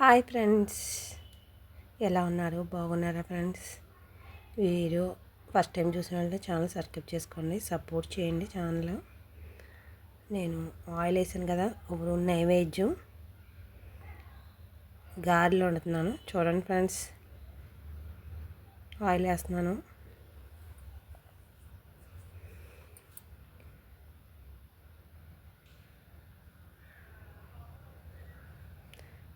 Hi friends. ఎలా ఉన్నారు? బాగున్నారా ఫ్రెండ్స్? వీడియో ఫస్ట్ టైం చూసిన వాళ్ళు ఛానల్ సబ్స్క్రైబ్ చేసుకోండి సపోర్ట్ చేయండి ఛానల్. నేను ఆయిల్ వేసాను కదా ఇప్పుడు నైవేద్యం. గారెలు వండుతున్నాను. చూడండి ఫ్రెండ్స్. ఆయిల్ వేస్తున్నాను.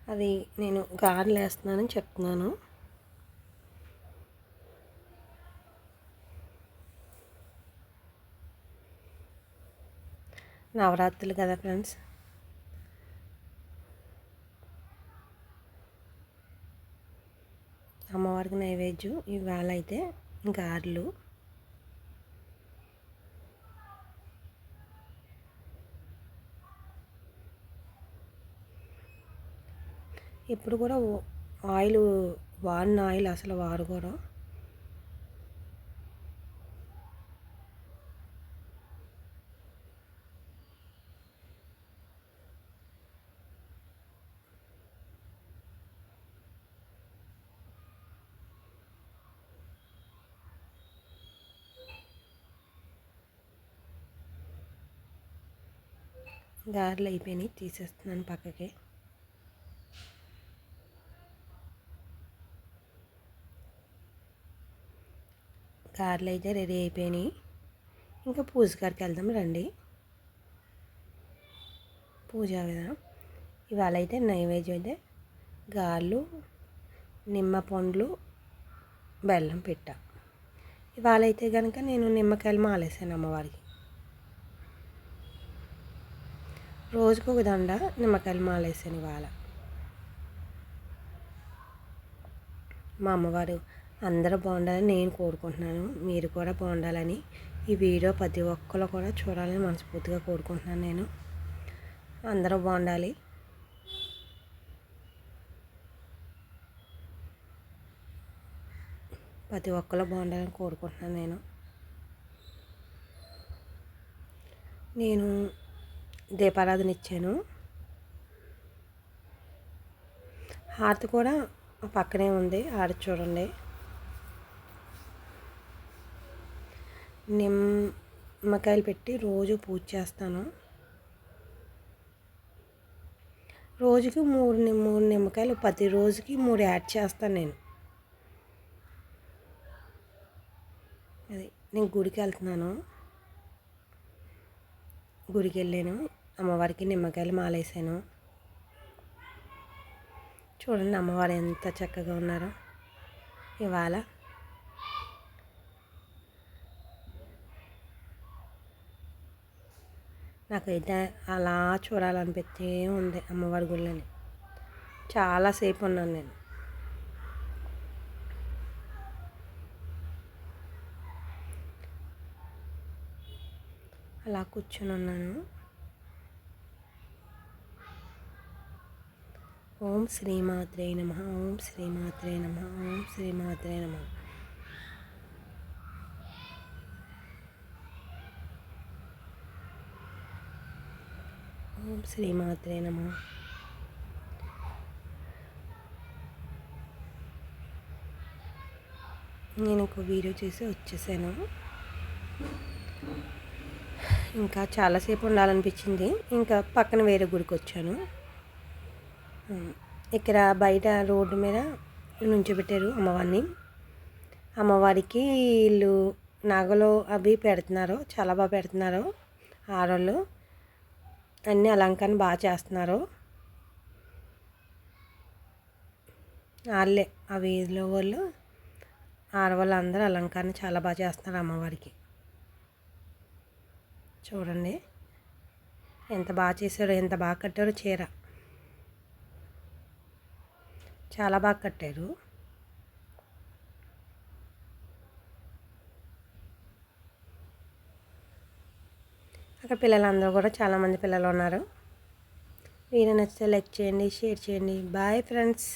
అది నేను గారెలు వేస్తున్నానని చెప్తున్నాను. నవరాత్రులు కదా ఫ్రెండ్స్? అమ్మవారికి నైవేద్యం ఇవాళ అయితే గారెలు. ఇప్పుడు కూడా ఆయిల్ వాడిన ఆయిల్ అసలు వాడకూడదు గారెలు అయిపోయినాయి తీసేస్తున్నాను పక్కకి. కార్లు అయితే రెడీ అయిపోయినాయి. ఇంకా పూజ కాడికి వెళ్దాం రండి. పూజ విధానం. ఇవాళ అయితే నైవేద్యం అయితే గాళ్ళు నిమ్మ పండ్లు బెల్లం పెట్ట. ఇవాళ అయితే కనుక నేను నిమ్మకాయలు మాలేసాను అమ్మవారికి. రోజుకు ఒక దండ నిమ్మకాయలు మాలేసాను ఇవాళ. మా అమ్మవారు అందరూ బాగుండాలని నేను కోరుకుంటున్నాను. మీరు కూడా బాగుండాలని ఈ వీడియో ప్రతి ఒక్కరు కూడా చూడాలని మనస్ఫూర్తిగా కోరుకుంటున్నాను నేను. అందరూ బాగుండాలి. ప్రతి ఒక్కరు బాగుండాలని కోరుకుంటున్నాను నేను. నేను దీపారాధన ఇచ్చాను. హారతి కూడా పక్కనే ఉంది. ఆడ చూడండి. నిమ్మకాయలు పెట్టి రోజు పూజ చేస్తాను. రోజుకి మూడు మూడు నిమ్మకాయలు ప్రతి రోజుకి మూడు యాడ్ చేస్తాను నేను. అది నేను గుడికి వెళ్తున్నాను. గుడికి వెళ్ళాను. అమ్మవారికి నిమ్మకాయలు మాలేసాను. చూడండి అమ్మవారు ఎంత చక్కగా ఉన్నారో. ఇవాళ నాకైతే అలా చూడాలనిపిస్తే ఉంది అమ్మవారి గుళ్ళని. చాలాసేపు ఉన్నాను నేను. అలా కూర్చొని ఉన్నాను ఓం శ్రీమాత్రే నమ ఓం శ్రీమాత్రే నమ ఓం శ్రీమాత్రే నమ. ఓం శ్రీమాత్రే నమ. నేను ఒక వీడియో చేసి వచ్చేసాను. ఇంకా చాలాసేపు ఉండాలనిపించింది. ఇంకా పక్కన వేరే గుడికి వచ్చాను. ఇక్కడ బయట రోడ్డు మీద నుంచోబెట్టారు అమ్మవారిని. అమ్మవారికి వీళ్ళు నగలు అవి పెడుతున్నారు. చాలా బాగా పెడుతున్నారు ఆడవాళ్ళు. అన్ని అలంకరణ బాగా చేస్తున్నారు. వాళ్ళే ఆ వీధిలో వాళ్ళు ఆడవాళ్ళు అందరూ అలంకరణ చాలా బాగా చేస్తున్నారు అమ్మవారికి. చూడండి ఎంత బాగా చేశారు ఎంత బాగా కట్టారు చీర. చాలా బాగా కట్టారు. అక్కడ పిల్లలందరూ కూడా చాలామంది పిల్లలు ఉన్నారు. వీడియో నచ్చితే లైక్ చేయండి షేర్ చేయండి. Bye friends.